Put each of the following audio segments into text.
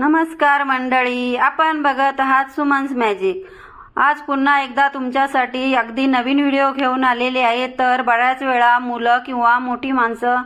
नमस्कार मंडळी आपण बघत आहात सुमन्स मॅजिक. आज पुन्हा एकदा तुमच्यासाठी अगदी नवीन व्हिडिओ घेऊन आलेले आहे. तर बऱ्याच वेळा मुलं किंवा मोठी माणसं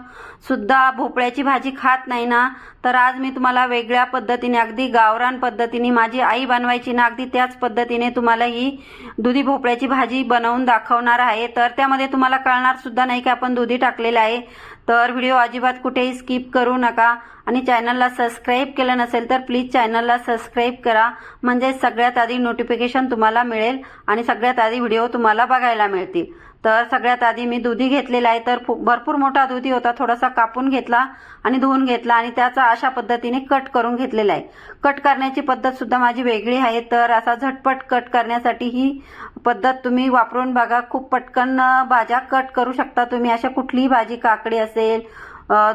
सुद्धा भोपळ्याची भाजी खात नाही ना? तर आज मी तुम्हाला वेगळ्या पद्धतीने अगदी गावरान पद्धतीने माझी आई बनवायची ना अगदी त्याच पद्धतीने तुम्हाला ही दुधी भोपळ्याची भाजी बनवून दाखवणार आहे. तर त्यामध्ये तुम्हाला कळणार सुद्धा नाही की आपण दुधी टाकलेलं आहे. तर व्हिडिओ अजिबात कुठेही स्किप करू नका. आणि चॅनलला सबस्क्राईब केलं नसेल तर प्लीज चॅनलला सबस्क्राईब करा. म्हणजे सगळ्यात आधी नोटिफिकेशन तुम्हाला मिळेल आणि सगळ्यात आधी व्हिडिओ तुम्हाला बघायला मिळतील. तर सगळ्यात आधी मी दुधी घेतलेला आहे. तर भरपूर मोठा दुधी होता. थोडासा कापून घेतला आणि धुवून घेतला आणि त्याचा अशा पद्धतीने कट करून घेतलेला आहे. कट करण्याची पद्धत सुद्धा माझी वेगळी आहे. तर असा झटपट कट करण्यासाठी ही पद्धत तुम्ही वापरून बघा. खूप पटकन भाज्या कट करू शकता तुम्ही. अशा कुठलीही भाजी काकडी असेल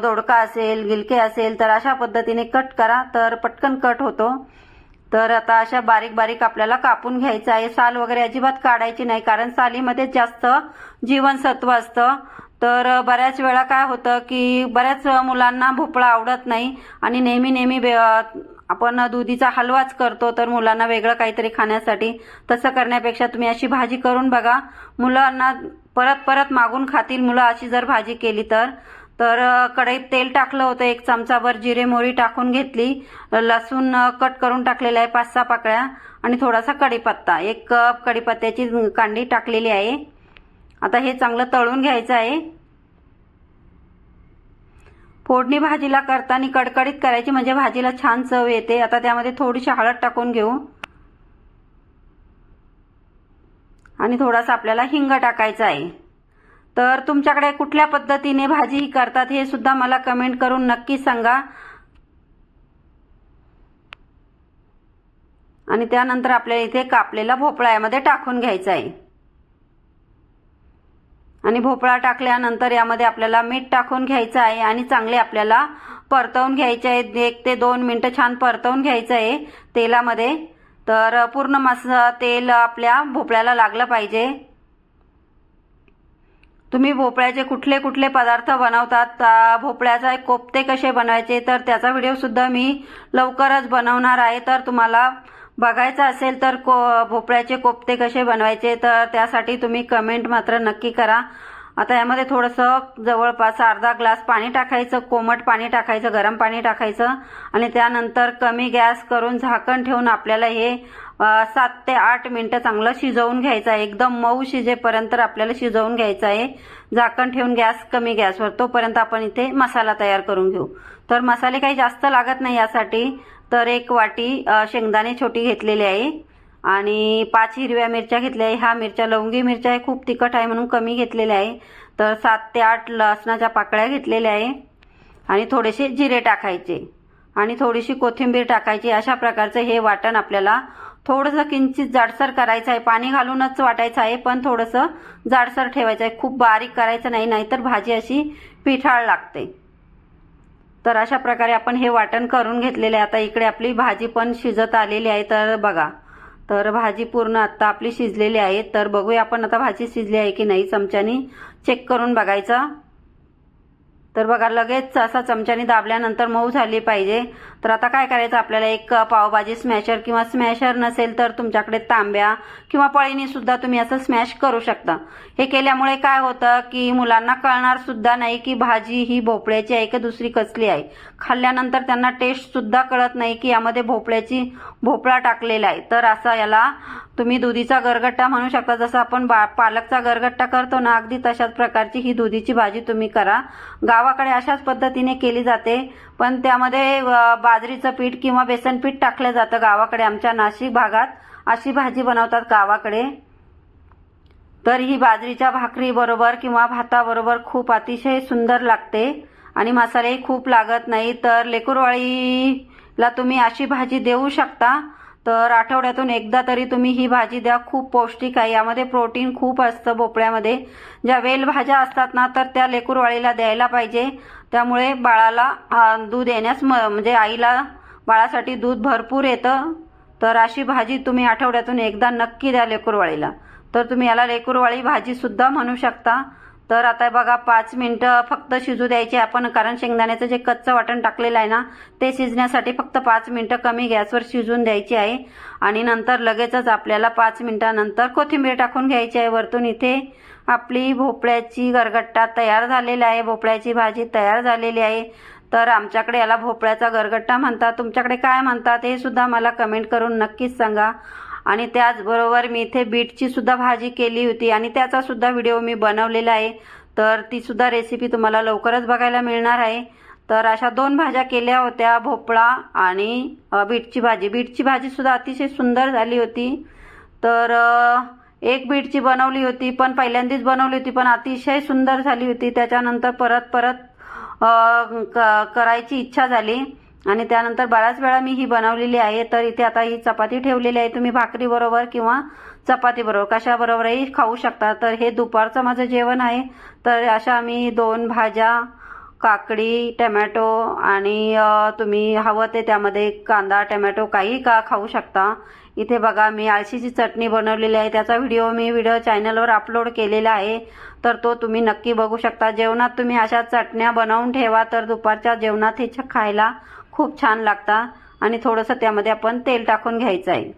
दोडका असेल गिलके असेल तर अशा पद्धतीने कट करा. तर पटकन कट होतो. तर आता अशा बारीक बारीक आपल्याला कापून घ्यायचं आहे. साल वगैरे अजिबात काढायची नाही कारण सालीमध्ये जास्त जीवनसत्व असतं. तर बऱ्याच वेळा काय होतं की बऱ्याच मुलांना भोपळा आवडत नाही आणि नेहमी नेहमी आपण दुधीचा हलवाच करतो तर मुलांना वेगळं काहीतरी खाण्यासाठी तसं करण्यापेक्षा तुम्ही अशी भाजी करून बघा. मुलांना परत परत मागून खातील मुलं अशी जर भाजी केली तर. तर कढईत तेल टाकलं होतं. एक चमचाभर जिरे मोहरी टाकून घेतली. लसूण कट करून टाकलेला आहे पाच सहा पाकळ्या आणि थोडासा कढीपत्ता. एक कप कढीपत्त्याची कांडी टाकलेली आहे. आता हे चांगलं तळून घ्यायचं आहे. फोडणी भाजीला करताना कडकडीत करायची म्हणजे भाजीला छान चव येते. आता त्यामध्ये थोडीशी हळद टाकून घेऊ. आणि थोडासा आपल्याला हिंग टाकायचा आहे. तर तुमच्याकडे कुठल्या पद्धतीने भाजी ही करतात हे सुद्धा मला कमेंट करून नक्की सांगा. आणि त्यानंतर आपल्याला इथे कापलेला भोपळा यामध्ये टाकून घ्यायचा आहे. आणि भोपळा टाकल्यानंतर यामध्ये आपल्याला मीठ टाकून घ्यायचं आहे आणि चांगले आपल्याला परतवून घ्यायचे आहे एक ते दोन मिनटं छान परतवून घ्यायचं आहे तेलामध्ये. तर पूर्ण मसा तेल आपल्या भोपळ्याला लागलं पाहिजे. तुम्ही भोपळ्याचे कुठले कुठले पदार्थ बनवतात? आ, भोपळ्याचा कोफ्ते कसे बनवायचे? तर त्याचा व्हिडिओसुद्धा मी लवकरच बनवणार आहे. तर तुम्हाला बघायचं असेल तर को भोपळ्याचे कोफ्ते कसे बनवायचे? तर त्यासाठी तुम्ही कमेंट मात्र नक्की करा. आता यामध्ये थोडंसं जवळपास अर्धा ग्लास पाणी टाकायचं कोमट पाणी टाकायचं गरम पाणी टाकायचं आणि त्यानंतर कमी गॅस करून झाकण ठेवून आपल्याला हे सात ते आठ मिनटं चांगलं शिजवून घ्यायचं आहे. एकदम मऊ शिजेपर्यंत आपल्याला शिजवून घ्यायचं आहे. झाकण ठेवून गॅस कमी गॅसवर तोपर्यंत आपण इथे मसाला तयार करून घेऊ. तर मसाले काही जास्त लागत नाही यासाठी तर एक वाटी शेंगदाणे छोटी घेतलेली आहे. आणि पाच हिरव्या मिरच्या घेतल्या आहे. ह्या मिरच्या लवंगी मिरच्या आहे खूप तिखट आहे म्हणून कमी घेतलेल्या आहे. तर सात ते आठ लसणाच्या पाकळ्या घेतलेल्या आहे. आणि थोडेसे जिरे टाकायचे. आणि थोडीशी कोथिंबीर टाकायची. अशा प्रकारचं हे वाटण आपल्याला थोडंसं किंचित जाडसर करायचं आहे. पाणी घालूनच वाटायचं आहे पण थोडंसं जाडसर ठेवायचं आहे. खूप बारीक करायचं नाही नाहीतर भाजी अशी पिठाळ लागते. तर अशा प्रकारे आपण हे वाटण करून घेतलेले आहे. आता इकडे आपली भाजी पण शिजत आलेली आहे. तर बघा तर भाजी पूर्ण आत्ता आपली शिजलेली आहे. तर बघूया आपण आता भाजी शिजली आहे की नाही. चमच्यानी चेक करून बघायचं. तर बघा लगेच असा चमच्याने दाबल्यानंतर मऊ झाली पाहिजे. तर आता काय करायचं? आपल्याला एक पावभाजी स्मॅशर किंवा स्मॅशर नसेल तर तुमच्याकडे तांब्या किंवा पळीने सुद्धा तुम्ही असं स्मॅश करू शकता. हे केल्यामुळे काय होतं की मुलांना कळणार सुद्धा नाही की भाजी ही भोपळ्याची आहे की दुसरी कसली आहे. खाल्ल्यानंतर त्यांना टेस्ट सुद्धा कळत नाही की यामध्ये भोपळ्याची भोपळा टाकलेला आहे. तर असा याला तुम्ही दुधीचा गरगट्टा म्हणू शकता. जसं आपण बा पालकचा गरगट्टा करतो ना अगदी तशाच प्रकारची ही दुधीची भाजी तुम्ही करा. गावाकडे अशाच पद्धतीने केली जाते. पण त्यामध्ये बाजरीचं पीठ किंवा बेसन पीठ टाकलं जातं गावाकडे आमच्या नाशिक भागात. अशी भाजी बनवतात गावाकडे. तर ही बाजरीच्या भाकरीबरोबर किंवा भाताबरोबर खूप अतिशय सुंदर लागते. आणि मसालेही खूप लागत नाही. तर लेकूरवाळीला तुम्ही अशी भाजी देऊ शकता. तर आठवड्यातून एकदा तरी तुम्ही ही भाजी द्या. खूप पौष्टिक आहे. यामध्ये प्रोटीन खूप असतं भोपळ्यामध्ये. ज्या वेलभाज्या असतात ना तर त्या लेकूरवाळीला द्यायला पाहिजे. त्यामुळे बाळाला दूध येण्यास म म्हणजे आईला बाळासाठी दूध भरपूर येतं. तर अशी भाजी तुम्ही आठवड्यातून एकदा नक्की द्या लेकूरवाळीला. तर तुम्ही याला लेकूरवाळी भाजीसुद्धा म्हणू शकता. तर आता बघा पाच मिनटं फक्त शिजू द्यायचे आपण कारण शेंगदाण्याचं जे कच्चं वाटण टाकलेलं आहे ना ते शिजण्यासाठी फक्त पाच मिनटं कमी गॅसवर शिजून द्यायची आहे. आणि नंतर लगेचच आपल्याला पाच मिनटानंतर कोथिंबीर टाकून घ्यायची आहे वरतून इथे. आपली भोपळ्याची गरगट्टा तयार झालेला आहे भोपळ्याची भाजी तयार झालेली आहे. तर आमच्याकडे याला भोपळ्याचा गरगट्टा म्हणतात. तुमच्याकडे काय म्हणतात हे सुद्धा मला कमेंट करून नक्कीच सांगा. आणि त्याचबरोबर मी इथे बीटची सुद्धा भाजी केली होती आणि त्याचा सुद्धा व्हिडिओ मी बनवलेला आहे. तर ती सुद्धा रेसिपी तुम्हाला लवकरच बघायला मिळणार आहे. तर अशा दोन भाज्या केल्या होत्या भोपळा आणि बीटची भाजी. बीटची भाजी सुद्धा अतिशय सुंदर झाली होती. तर एक बीटची बनवली होती पण पहिल्यांदाच बनवली होती पण अतिशय सुंदर झाली होती. त्याच्यानंतर परत परत क- करायची इच्छा झाली. आणि त्यानंतर बऱ्याच वेळा मी ही बनवलेली आहे तर इथे आता ही चपाती ठेवलेली आहे. तुम्ही भाकरी बरोबर किंवा चपाती बरोबर कशाबरोबरही खाऊ शकता. तर हे दुपारचं माझं जेवण आहे. तर अशा मी दोन भाज्या काकडी टमॅटो आणि तुम्ही हवं ते त्यामध्ये कांदा टमॅटो काही का खाऊ शकता. इथे बघा मी आळशीची चटणी बनवलेली आहे. त्याचा व्हिडिओ मी व्हिडिओ चॅनलवर अपलोड केलेला आहे. तर तो तुम्ही नक्की बघू शकता. जेवणात तुम्ही अशा चटण्या बनवून ठेवा तर दुपारच्या जेवणात हे छ- खायला खूप छान लागतात आणि थोडंसं त्यामध्ये आपण तेल टाकून घ्यायचं आहे.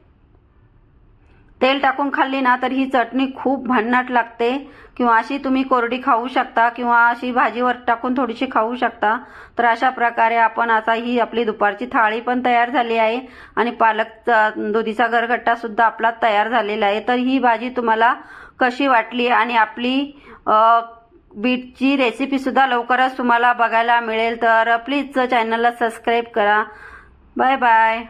तेल टाकून खाल्ली ना तर ही चटणी खूप भन्नाट लागते. किंवा अशी तुम्ही कोरडी खाऊ शकता किंवा अशी भाजीवर टाकून थोडीशी खाऊ शकता. तर अशा प्रकारे आपण आता ही आपली दुपारची थाळी पण तयार झाली आहे. आणि पालक दुधीचा गरगट्टा सुद्धा आपला तयार झालेला आहे. तर ही भाजी तुम्हाला कशी वाटली आणि आपली बीटची रेसिपीसुद्धा लवकरच तुम्हाला बघायला मिळेल. तर प्लीज चॅनलला सबस्क्राईब करा. Bye bye